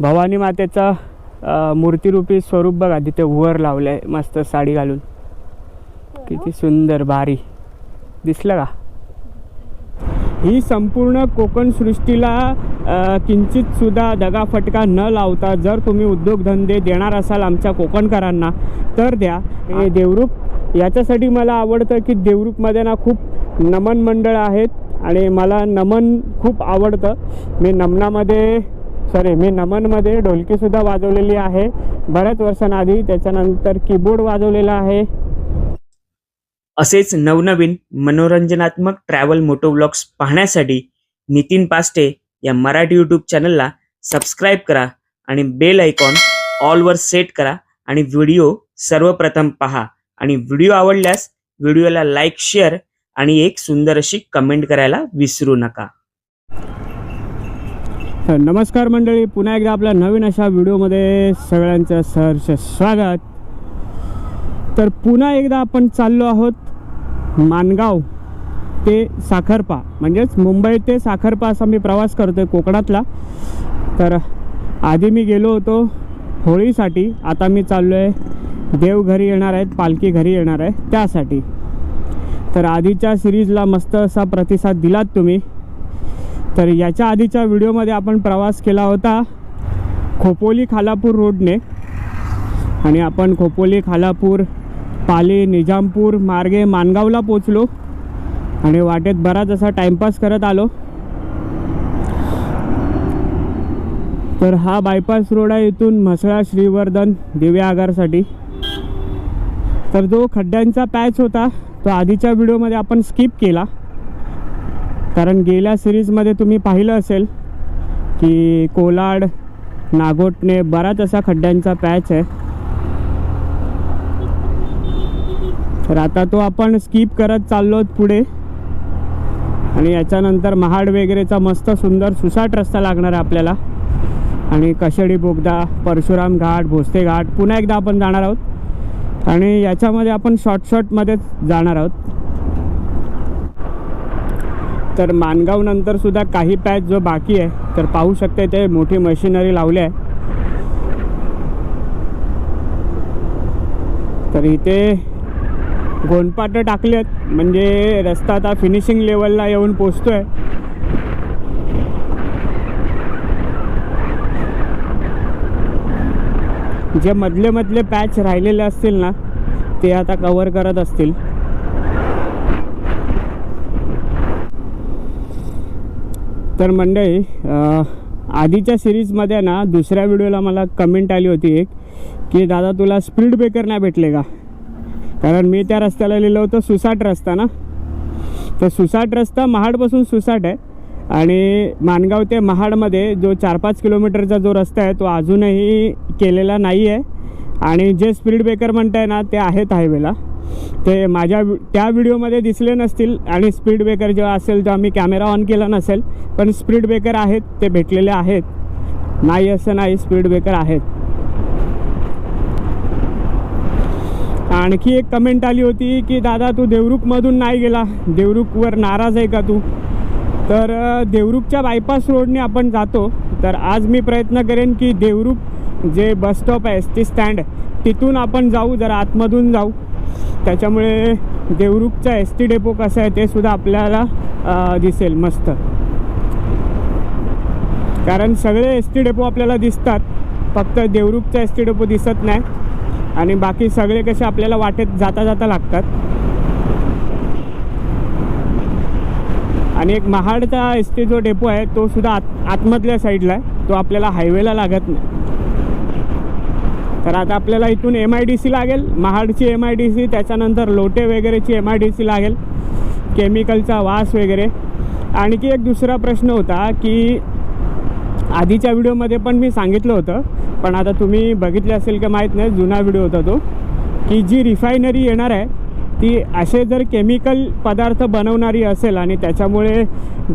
भवानी मातेचा मूर्तिरूपी स्वरूप बघा तिथे वर लावलं आहे मस्त साडी घालून. किती सुंदर भारी. दिसलं का? ही संपूर्ण कोकण सृष्टीला अ, किंचित सुद्धा दगाफटका न लावता जर तुम्ही उद्योगधंदे देणार असाल आमच्या कोकणकरांना तर द्या. हे देवरूप याच्यासाठी मला आवडतं की देवरूपमध्ये ना खूप नमन मंडळ आहेत आणि मला नमन खूप आवडतं. मी नमनामध्ये सॉरी मी नमनमध्ये ढोलकीसुद्धा वाजवलेली आहे. बऱ्याच वर्षांआधी त्याच्यानंतर कीबोर्ड वाजवलेला आहे. असेच नवनवीन मनोरंजनात्मक ट्रॅव्हल मोटो व्लॉग्स पाहण्यासाठी नितीन पास्टे या मराठी यूट्यूब चॅनलला सबस्क्राईब करा आणि बेल आयकॉन ऑलवर सेट करा आणि व्हिडिओ सर्वप्रथम पहा. आणि व्हिडिओ आवडल्यास व्हिडिओला लाईक शेअर आणि एक सुंदर अशी कमेंट करायला विसरू नका. नमस्कार मंडळी पुन्हा एकदा आपल्या नवीन अशा व्हिडिओमध्ये सगळ्यांचं सहर्ष स्वागत. तर पुन्हा एकदा आपण चाललो आहोत मानगाव ते साखरपा म्हणजेच मुंबई ते साखरपा असा मी प्रवास करतो आहे कोकणातला. तर आधी मी गेलो होतो होळीसाठी आता मी चाललो आहे देव घरी येणार आहेत पालखी घरी येणार आहे त्यासाठी. तर आधीच्या सिरीजला मस्त असा प्रतिसाद दिलात तुम्ही. तर याच्या आधीच्या व्हिडिओमध्ये आपण प्रवास केला होता खोपोली खालापूर रोडने. आणि आपण खोपोली खालापूर पाली निजामपूर मार्गे मानगावला पोचलो आणि वाटेत बराच असा टाइमपास करत आलो. तर हा बायपास रोड आहे इथून म्हसळा श्रीवर्धन दिव्या आगारसाठी. तर जो खड्ड्यांचा पॅच होता तो आधीच्या व्हिडिओमध्ये आपण स्किप केला. कारण गेल्या सिरीजमध्ये तुम्ही पाहिलं असेल की कोलाड नागोटने बराच असा खड्ड्यांचा पॅच आहे. तर आता तो आपण स्किप करत चाललो पुढे. आणि याच्यानंतर महाड वगैरेचा मस्त सुंदर सुसाट रस्ता लागणार आहे आपल्याला. आणि कशेडी बोगदा परशुराम घाट भोसते घाट पुन्हा एकदा आपण जाणार आहोत. आणि याच्यामध्ये आपण शॉर्ट शॉर्टमध्येच जाणार आहोत. तर मानगावनंतर सुद्धा काही पॅच जो बाकी आहे तर पाहू शकते ते मोठी मशिनरी लावली आहे. तर इथे गोंडपाटं टाकलेत म्हणजे रस्ता आता फिनिशिंग लेवलला येऊन पोचतो आहे जे मधले मधले पॅच राहिलेले असतील ना ते आता कवर करत असतील. तर मंडळी आधीच्या सिरीजमध्ये ना दुसऱ्या व्हिडिओला मला कमेंट आली होती एक की दादा तुला स्पीड ब्रेकर नाही भेटले का? कारण मी त्या रस्त्याला लिहिलं होतं सुसाट रस्ता ना? तर सुसाट रस्ता महाडपासून सुसाट आहे. आणि माणगाव ते महाडमध्ये जो चार पाच किलोमीटरचा जो रस्ता आहे तो अजूनही केलेला नाही आहे आणि जे स्पीड ब्रेकर म्हणताय ना ते आहेत हायवेला ते माझ्या वि- त्या व्हिडिओमध्ये दिसले नसतील आणि स्पीड ब्रेकर जेव्हा असेल तेव्हा मी कॅमेरा ऑन केला नसेल पण स्पीड ब्रेकर आहेत ते भेटलेले आहेत. नाही असं नाही स्पीड ब्रेकर आहेत. आणखी एक कमेंट आली होती की दादा तू देवरुखमधून नाही गेला. देवरुखवर नाराज आहे का तू? तर देवरुखच्या बायपास रोडने आपण जातो. तर आज मी प्रयत्न करेन की देवरुख जे बस स्टॉप आहे एस टी स्टँड तिथून आपण जाऊ जरा आतमधून जाऊ. त्याच्यामुळे देवरुखचा एस टी डेपो कसं आहे ते सुद्धा आपल्याला दिसेल मस्त. कारण सगळे एस टी डेपो आपल्याला दिसतात फक्त देवरुखचा एस टी डेपो दिसत नाही. आणि बाकी सगळे कसे आपल्याला वाटेत जाता जाता लागतात. आणि एक महाडचा एस टी जो डेपो आहे तो सुद्धा आत आतमधल्या साईडला आहे. तो आपल्याला हायवेला लागत नाही. तर आता आपल्याला इथून एम आय डी सी लागेल. महाडची एम आय डी सी त्याच्यानंतर लोटे वगैरेची एम आय डी सी लागेल. केमिकलचा वास वगैरे. आणखी एक दुसरा प्रश्न होता की आधीच्या व्हिडिओमध्ये पण मी सांगितलं होतं पण आता तुम्ही बघितले असेल का माहीत नाही जुना व्हिडिओ होता तो की जी रिफायनरी येणार आहे ती असे जर केमिकल पदार्थ बनवणारी असेल आणि त्याच्यामुळे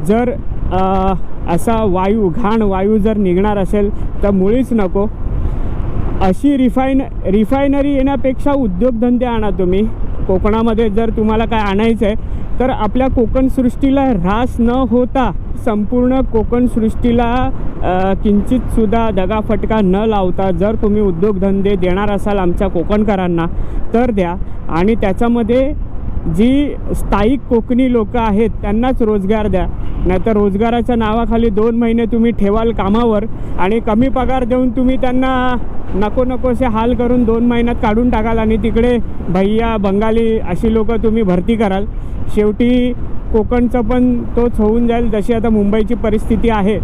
जर असा वायू घाण वायू जर निघणार असेल तर मुळीच नको. अशी रिफाईन रिफायनरी येण्यापेक्षा उद्योगधंदे आणा तुम्ही. कोकणामध्ये जर तुम्हाला काय आणायचं आहे तर आपल्या कोकण सृष्टीला ऱ्हास न होता संपूर्ण कोकण सृष्टीला किंचितसुद्धा दगाफटका न लावता जर तुम्ही उद्योगधंदे देणार असाल आमच्या कोकणकरांना तर द्या. आणि त्याच्यामध्ये जी स्थायिक कोकणी लोकं आहेत त्यांनाच रोजगार द्या. नाहीतर रोजगाराच्या नावाखाली दोन महिने तुम्ही ठेवाल कामावर आणि कमी पगार देऊन तुम्ही त्यांना नको नकोसे हाल करून दोन महिन्यात काढून टाकाल आणि तिकडे भैया बंगाली अशी लोक तुम्ही भरती कराल. शेवटी कोकणचं पण तोच होऊन जाईल जशी आता मुंबईची परिस्थिती आहे.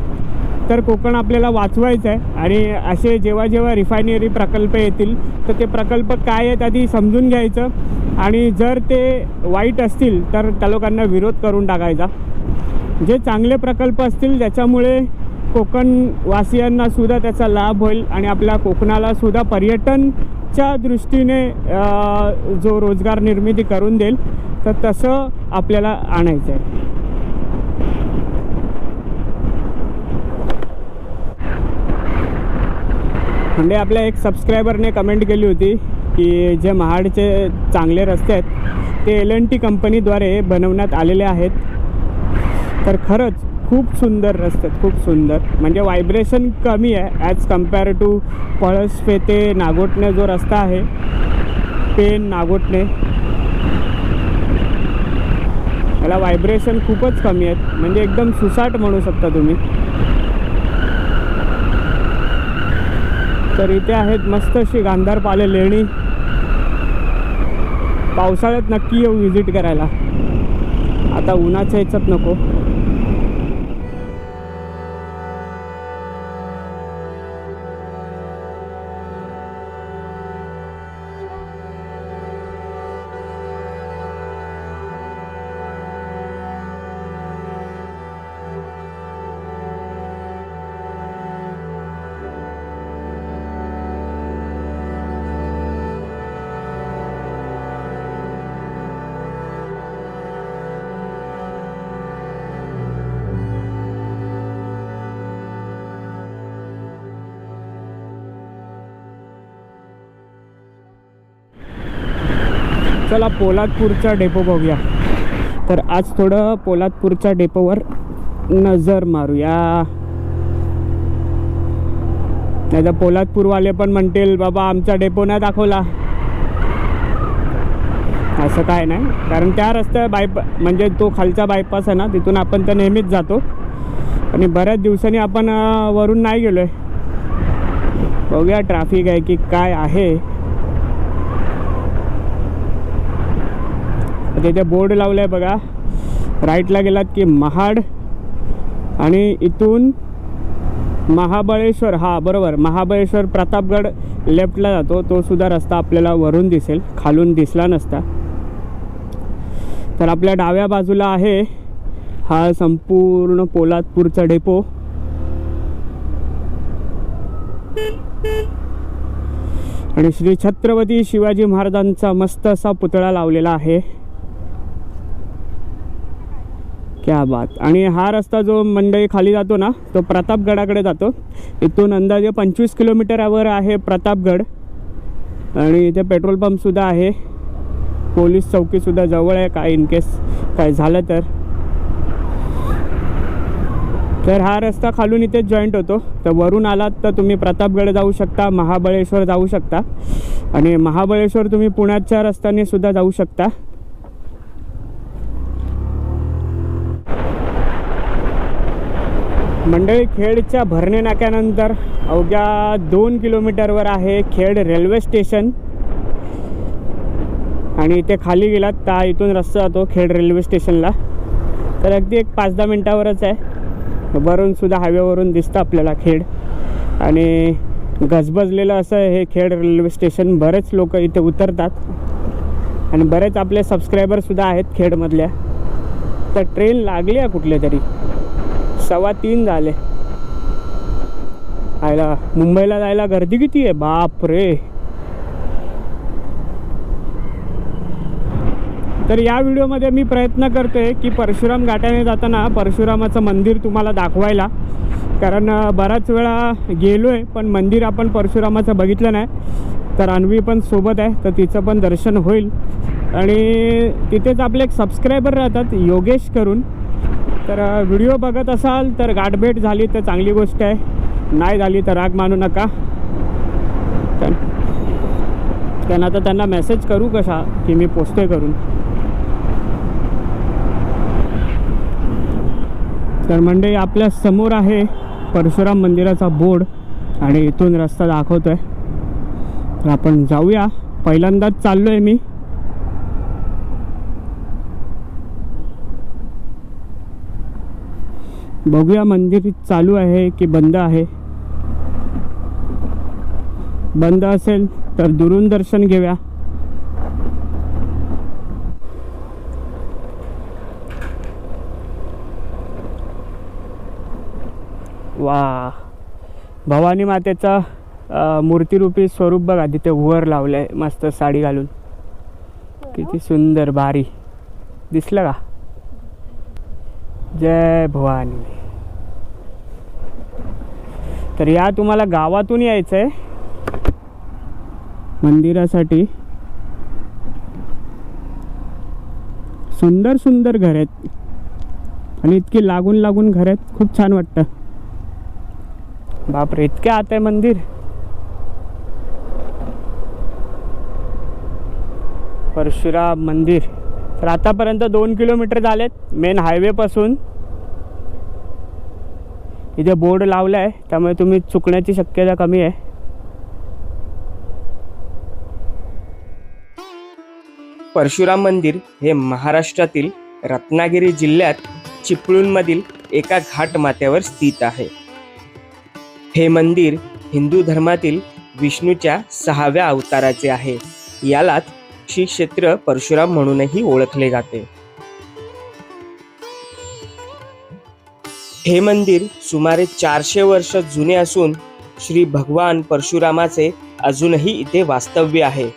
तर कोकण आपल्याला वाचवायचं आहे आणि असे जेव्हा जेव्हा रिफायनरी प्रकल्प येतील तर ते प्रकल्प काय आहेत आधी समजून घ्यायचं. आणि जर ते वाईट असतील तर त्या लोकांना विरोध करून टाकायचा. जे चांगले प्रकल्प असतील ज्याच्यामुळे कोकणवासियांना सुद्धा त्याचा लाभ होईल आणि आपल्या कोकणाला सुद्धा पर्यटनच्या दृष्टीने जो रोजगार निर्मिती करून देईल तर तसं आपल्याला आणायचं आहे म्हणजे आपल्या एक सबस्क्रायबरने कमेंट केली होती की जे महाडचे चांगले रस्ते आहेत ते एल एन टी कंपनीद्वारे बनवण्यात आलेले आहेत. तर खरंच खूप सुंदर रस्ते आहेत खूप सुंदर. म्हणजे व्हायब्रेशन कमी आहे ॲज कंपेअर टू पळसफे ते नागोटणे जो रस्ता आहे पेन नागोटणे याला व्हायब्रेशन खूपच कमी आहेत. म्हणजे एकदम सुसाट म्हणू शकता तुम्ही. तर इथे आहेत मस्त अशी गांधारपाले लेणी. पावसाळ्यात नक्की येऊ व्हिजिट करायला. आता उन्हाच्या ह्याच्यात नको. चला पोलादपूरचा डेपो बघूया. तर आज थोडं पोलादपूरच्या डेपोवर नजर मारूया. नाही तर पोलादपूरवाले पण म्हणतील बाबा आमचा डेपो नाही दाखवला. असं काय नाही. कारण त्या रस्त्या बायपा म्हणजे तो खालचा बायपास आहे ना तिथून आपण तर नेहमीच जातो. आणि बऱ्याच दिवसांनी आपण वरून नाही गेलो आहे बघूया ट्रॅफिक आहे की काय आहे. तिथे बोर्ड लावलं आहे बघा राईटला गेलात की महाड आणि इथून महाबळेश्वर हा बरोबर महाबळेश्वर प्रतापगड लेफ्टला जातो. तो सुद्धा रस्ता आपल्याला वरून दिसेल खालून दिसला नसता. तर आपल्या डाव्या बाजूला आहे हा संपूर्ण पोलादपूरचा डेपो. आणि श्री छत्रपती शिवाजी महाराजांचा मस्त असा पुतळा लावलेला आहे. क्या बात. आणि हा रस्ता जो मंडई खाली जातो ना तो प्रतापगडाकडे जातो. इथून अंदाजे पंचवीस किलोमीटरवर आहे प्रतापगड. आणि इथे पेट्रोल पंपसुद्धा आहे. पोलीस चौकीसुद्धा जवळ आहे काय इन केस काय झालं तर. तर हा रस्ता खालून इथेच जॉईंट होतो. तर वरून आलात तर तुम्ही प्रतापगड जाऊ शकता महाबळेश्वर जाऊ शकता. आणि महाबळेश्वर तुम्ही पुण्याच्या रस्त्याने सुद्धा जाऊ शकता. मंडळी खेडच्या भरणे नाक्यानंतर अवघ्या दोन किलोमीटरवर आहे खेड रेल्वे स्टेशन. आणि इथे खाली गेलात त्या इथून रस्ता जातो खेड रेल्वे स्टेशनला. तर अगदी एक पाच दहा मिनटावरच आहे. वरून सुद्धा हायवेवरून दिसतं आपल्याला खेड. आणि गजबजलेलं असं हे खेड रेल्वे स्टेशन बरेच लोक इथे उतरतात. आणि बरेच आपले सबस्क्रायबरसुद्धा आहेत खेडमधल्या. तर ट्रेन लागली आहे कुठल्या तरी. सव्वा तीन झाले. आयला मुंबईला जायला गर्दी किती आहे? बाप रे तर या व्हिडिओमध्ये मी प्रयत्न करतोय की परशुराम घाटाने जाताना परशुरामाचं मंदिर तुम्हाला दाखवायला. कारण बराच वेळा गेलो आहे पण मंदिर आपण परशुरामाचं बघितलं नाही. तर अन्वी पण सोबत आहे तर तिचं पण दर्शन होईल. आणि तिथेच आपले एक सबस्क्रायबर राहतात योगेश करून. तर व्हिडिओ बघत असाल तर गाठभेट झाली तर चांगली गोष्ट आहे. नाही झाली तर राग मानू नका. तर त्यांना तर त्यांना मेसेज करू कशा की मी पोचतोय करून. तर म्हणजे आपल्यासमोर आहे परशुराम मंदिराचा बोर्ड आणि इथून रस्ता दाखवतोय. तर आपण जाऊया. पहिल्यांदाच चाललो आहे मी. बघूया मंदिर चालू आहे की बंद आहे. बंद असेल तर दुरून दर्शन घेऊया. वा. भवानी मातेचा अ, मूर्तिरूपी स्वरूप बघा तिथे वर लावलं आहे मस्त साडी घालून. किती सुंदर भारी. दिसलं का? जय भवानी. तर या तुम्हाला गावातून यायचं आहे मंदिरासाठी. सुंदर सुंदर घर आहेत. आणि इतकी लागून लागून घर आहेत. खूप छान वाटतं. बापरे इतके आत आहे मंदिर. परशुराम मंदिर. तर आतापर्यंत दोन किलोमीटर झालेत. मेन हायवेपासून इथे बोर्ड लावला आहे त्यामुळे तुम्ही चुकण्याची शक्यता कमी आहे. परशुराम मंदिर हे महाराष्ट्रातील रत्नागिरी जिल्ह्यात चिपळूणमधील एका घाट माथ्यावर स्थित आहे. हे मंदिर हिंदू धर्मातील विष्णूच्या सहाव्या अवताराचे आहे. यालाच श्री क्षेत्र परशुराम म्हणूनही ओळखले जाते. हे मंदिर सुमारे चारशे वर्ष जुने असून श्री भगवान परशुरामाचे अजूनही इथे वास्तव्य आहे.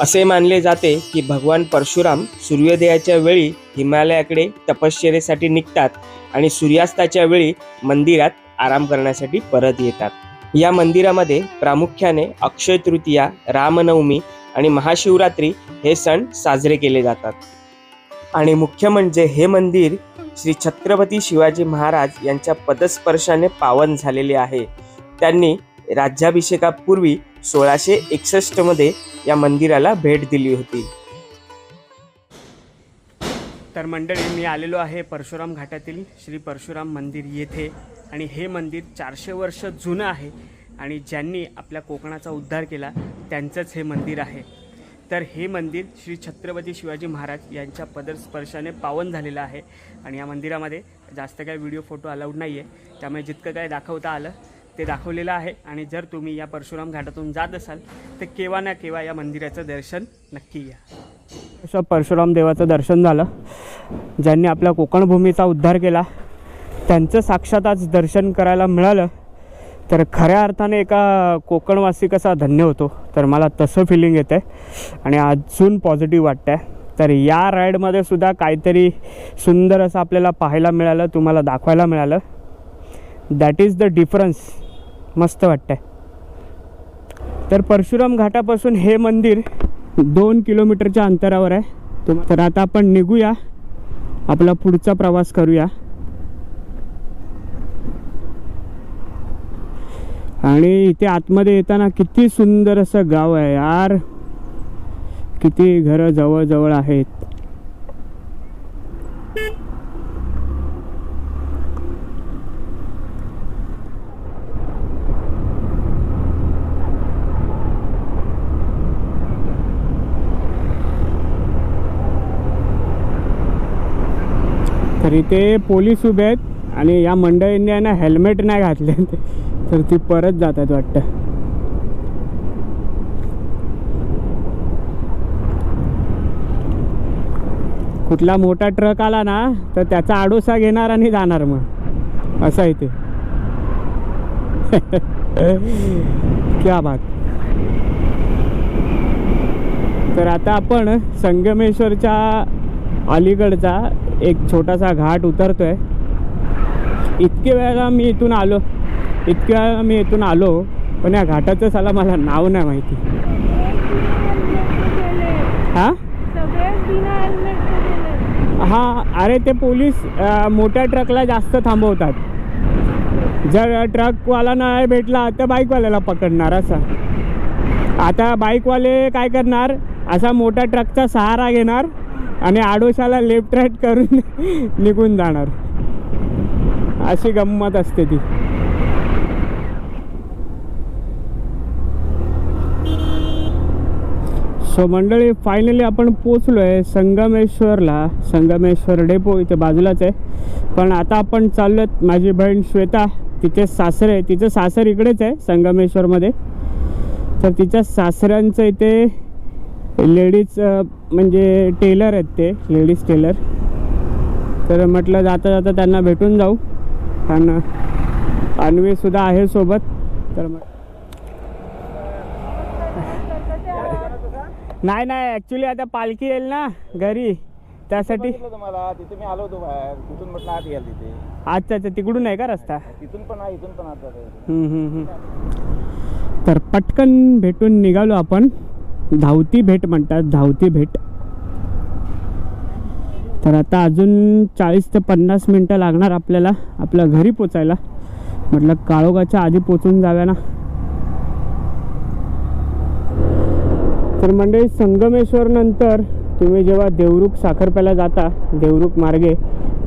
असे मानले जाते की भगवान परशुराम सूर्योदयाच्या वेळी हिमालयाकडे तपश्चरेसाठी निघतात आणि सूर्यास्ताच्या वेळी मंदिरात आराम करण्यासाठी परत येतात. या मंदिरामध्ये प्रामुख्याने अक्षय तृतीया रामनवमी आणि महाशिवरात्री हे सण साजरे केले जातात. आणि मुख्य म्हणजे हे मंदिर श्री छत्रपती शिवाजी महाराज यांच्या पदस्पर्शाने पावन झालेले आहे. त्यांनी राज्याभिषेकापूर्वी सोळाशे एकसष्टमध्ये या मंदिराला भेट दिली होती. तर मंडळी मी आलेलो आहे परशुराम घाटातील श्री परशुराम मंदिर येथे आणि हे मंदिर चारशे वर्ष जुनं आहे आणि ज्यांनी आपल्या कोकणाचा उद्धार केला त्यांचंच हे मंदिर आहे. तर हे मंदिर श्री छत्रपती शिवाजी महाराज यांच्या पदस्पर्शाने पावन झालेलं आहे. आणि या मंदिरामध्ये जास्त काही व्हिडिओ फोटो अलाउड नाही आहे त्यामुळे जितकं काय दाखवता आलं ते दाखवलेलं आहे. आणि जर तुम्ही या परशुराम घाटातून जात असाल तर केव्हा ना केव्हा या मंदिराचं दर्शन नक्की या असं परशुराम देवाचं दर्शन झालं. ज्यांनी आपल्या कोकणभूमीचा उद्धार केला त्यांचं साक्षात आज दर्शन करायला मिळालं. तर खऱ्या अर्थाने एका कोकणवासी कसा धन्य होतो तर मला तसं फिलिंग येतं आहे आणि अजून पॉझिटिव्ह वाटतं आहे तर या राईडमध्ये सुद्धा काहीतरी सुंदर असं आपल्याला पाहायला मिळालं तुम्हाला दाखवायला मिळालं. दॅट इज द डिफरन्स मस्त वाटतं आहे तर परशुराम घाटापासून हे मंदिर दोन किलोमीटरच्या अंतरावर आहे. तर आता आपण निघूया. आपला पुढचा प्रवास करूया. आणि इथे आतमध्ये येताना किती सुंदर असं गाव आहे यार. किती घरं जवळजवळ आहेत. तर इथे पोलीस उभे आहेत आणि या मंडळींनी आहे ना हेल्मेट नाही घातले. तर ती परत जात आहेत वाटतं. कुठला मोठा ट्रक आला ना तर त्याचा आडोसा घेणार आणि जाणार मग. असं आहे ते. क्या बात. तर आता आपण संगमेश्वरच्या अलीकडचा एक छोटासा घाट उतरतोय. इतके वेळेला मी इथून आलो. इतक्या मी इथून आलो पण या घाटाचं साला मला नाव नाही माहिती. हां? हां अरे ते पोलीस मोठ्या ट्रकला जास्त थांबवतात. जर ट्रकवाला नाही भेटला तर बाईकवाल्याला पकडणार असा. आता बाईकवाले काय करणार? असा मोठा ट्रकचा सहारा घेणार आणि आडोशाला लेफ्ट राईट करून निघून जाणार. अशी गंमत असते ती. सो मंडळी फायनली आपण पोचलो आहे संगमेश्वरला. संगमेश्वर डेपो इथे बाजूलाच आहे. पण आता आपण चाललो आहेत माझी बहीण श्वेता. तिचे सासरे तिचं सासर इकडेच आहे संगमेश्वरमध्ये. तर तिच्या सासऱ्यांचं इथे लेडीज म्हणजे टेलर आहेत ते लेडीज टेलर तर म्हटलं जाता जाता त्यांना भेटून जाऊ. आणि अन्वीसुद्धा आहे सोबत. तर मग नाही नाही ॲक्च्युली आता पालखी येईल ना घरी. त्यासाठी तुम्हाला तिथे मी आलो होतो बाहेर. तिथून म्हटलं आत तिथे. अच्छा अच्छा तिकडून आहे का रस्ता? तिथून पण आहे इथून पण आत जाता येतं. हम्म, हम्म, हम्म. तर पटकन भेटून निघालो आपण. धावती भेट म्हणतात धावती भेट. तर आता अजून चाळीस ते पन्नास मिनटं लागणार आपल्याला आपल्या घरी पोचायला. म्हटलं काळोगाच्या आधी पोचून जाव्या ना. तर मंडळी संगमेश्वरनंतर तुम्ही जेव्हा देवरुख साखरप्याला जाता देवरुख मार्गे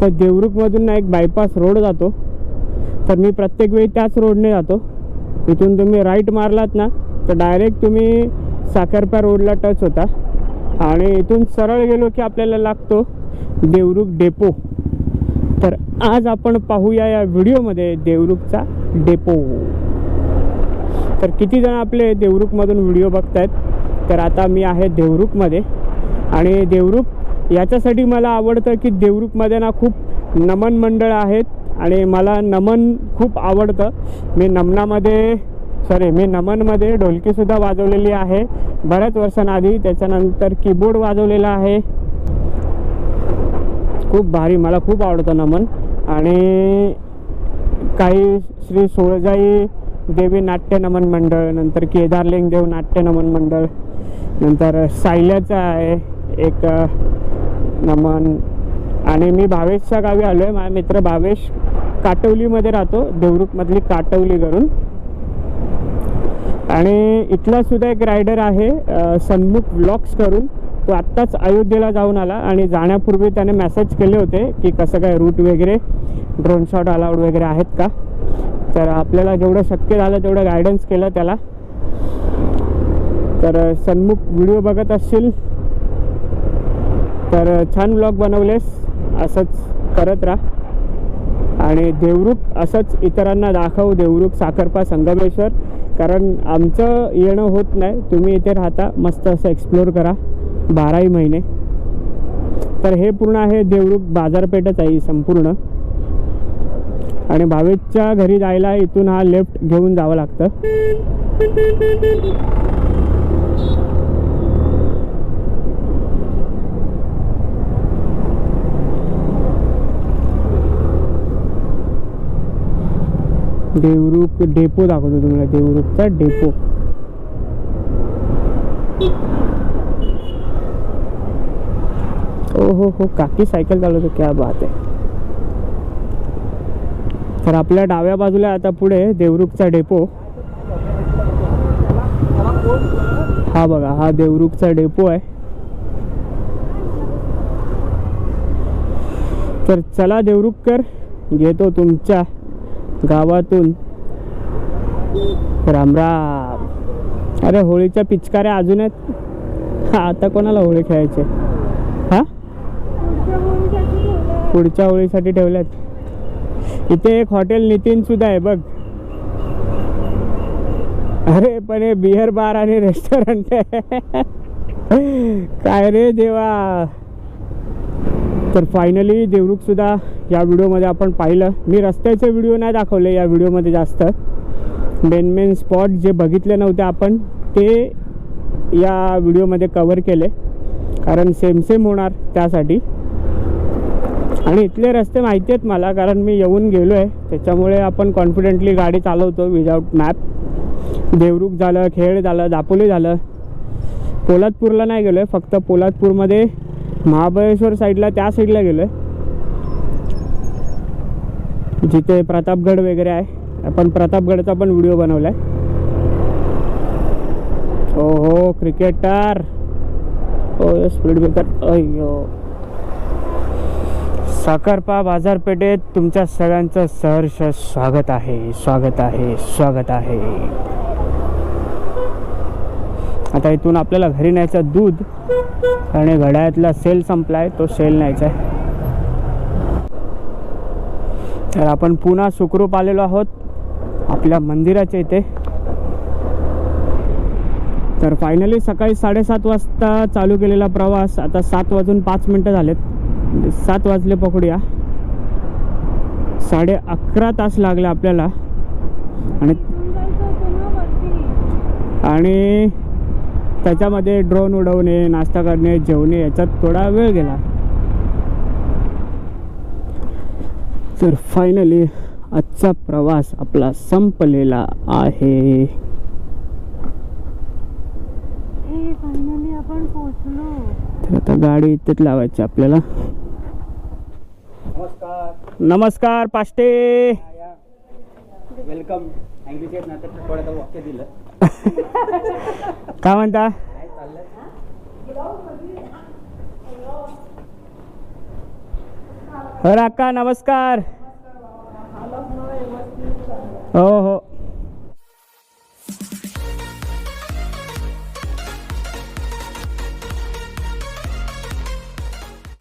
तर देवरुखमधून ना एक बायपास रोड जातो. तर मी प्रत्येक वेळी त्याच रोडने जातो. इथून तुम्ही राईट मारलात ना तर डायरेक्ट तुम्ही साखरप्या रोडला टच होता. आणि इथून सरळ गेलो की आपल्याला लागतो देवरुख डेपो तर आज आपण पाहूया या व्हिडिओमध्ये देवरुखचा डेपो तर किती जण आपले देवरुखमधून व्हिडिओ बघतायत? तर आता मी आहे देवरुखमध्ये आणि देवरुख याच्यासाठी मला आवडतं की देवरुखमध्ये ना खूप नमन मंडळ आहेत आणि मला नमन खूप आवडतं. मी नमनामध्ये सॉरी मी नमनमध्ये ढोलकीसुद्धा वाजवलेली आहे. बऱ्याच वर्षांआधी त्याच्यानंतर कीबोर्ड वाजवलेला आहे. खूप भारी मला खूप आवडतं नमन. आणि काही श्री सोळजाई देवी नाट्य नमन मंडळ नंतर केदारलिंग देव नाट्य नमन मंडळ. नंतर सायल्याचं आहे एक नमन. आणि मी भावेशच्या गावी आलो आहे माझा मित्र भावेश काटवलीमध्ये राहतो देवरुखमधली काटवली करून आणि इथला सुद्धा एक रायडर आहे सन्मुख ब्लॉक्स करून. तो आत्ताच अयोध्येला जाऊन आला आणि जाण्यापूर्वी त्याने मेसेज केले होते की कसं काय रूट वगैरे ड्रोन शॉट अलाउड वगैरे आहेत का? तर आपल्याला जेवढं शक्य झालं तेवढं गायडन्स केलं त्याला. तर सन्मुख व्हिडिओ बघत असशील तर छान ब्लॉग बनवलेस असंच करत राहा. आणि देवरुख असंच इतरांना दाखव देवरुख साखरपा संगमेश्वर कारण आमचं येणं होत नाही तुम्ही इथे राहता मस्त असं एक्सप्लोर करा बाराही महिने. तर हे पूर्ण आहे देवरुख बाजारपेठच आहे संपूर्ण. आणि भावेशच्या घरी जायला इथून हा लेफ्ट घेऊन जावं लागतं. देवरूप डेपो दाखवतो तुम्हाला देवरुखचा डेपो. ओ हो हो काकी सायकल चालवतो क्या बात आहे. तर आपल्या डाव्या बाजूला आता पुढे देवरुखचा डेपो. हा बघा हा देवरुखचा डेपो आहे. तर चला देवरुखकर घेतो तुमच्या गावातून. राम राम. अरे होळीच्या पिचकाऱ्या अजून आहेत? आता कोणाला होळी खेळायचे हा? पुढच्या होळीसाठी ठेवल्यात. इथे एक हॉटेल नितीन सुद्धा आहे बघ. अरे पण हे बिअर बार आणि रेस्टॉरंट आहे. काय रे देवा. तर फायनली देवरुख सुद्धा या व्हिडिओमध्ये आपण पाहिलं. मी रस्त्याचे व्हिडिओ नाही दाखवले या व्हिडिओमध्ये जास्त. मेन मेन स्पॉट जे बघितले नव्हते आपण ते या व्हिडिओमध्ये कवर केले. कारण सेम सेम होणार त्यासाठी. आणि इथले रस्ते माहिती आहेत मला कारण मी येऊन गेलो आहे त्याच्यामुळे आपण कॉन्फिडेंटली गाडी चालवतो विदाऊट मॅप देवरुख झालं खेळ झालं दापोली झालं. पोलादपूरला नाही गेलो आहे फक्त पोलादपूरमध्ये महाबळेश्वर साईडला त्या साईडला गेलो आहे जिथे प्रतापगड वगैरे आहे. आपण प्रतापगडचा पण व्हिडिओ बनवलाय. हो हो क्रिकेटर ओ स्पीड ब्रेकर अयो साखरपा बाजारपेठेत तुमच्या सगळ्यांचं सहर्ष स्वागत आहे स्वागत आहे स्वागत आहे. आता इथून आपल्याला घरी न्यायचं दूध. आणि घड्याळातला सेल संपलाय तो सेल न्यायचा आहे तर आपण पुन्हा सुखरूप आलेलो आहोत आपल्या मंदिराच्या इथे. तर फायनली सकाळी साडेसात वाजता चालू केलेला प्रवास. आता सात वाजून पाच मिनटं झालेत. म्हणजे सात वाजले पकडूया. साडे अकरा तास लागले आपल्याला. आणि आणि त्याच्यामध्ये ड्रोन उडवणे नाश्ता करणे जेवणे याच्यात थोडा वेळ गेला. तर फायनली आजचा प्रवास आपला संपलेला आहे. फायनली आपण पोहोचलो. तर आता गाडी इथेच लावायची आपल्याला. नमस्कार. नमस्कार पाष्टे. वेलकम दिलं. काय म्हणता? अक्का नमस्कार. हो हो.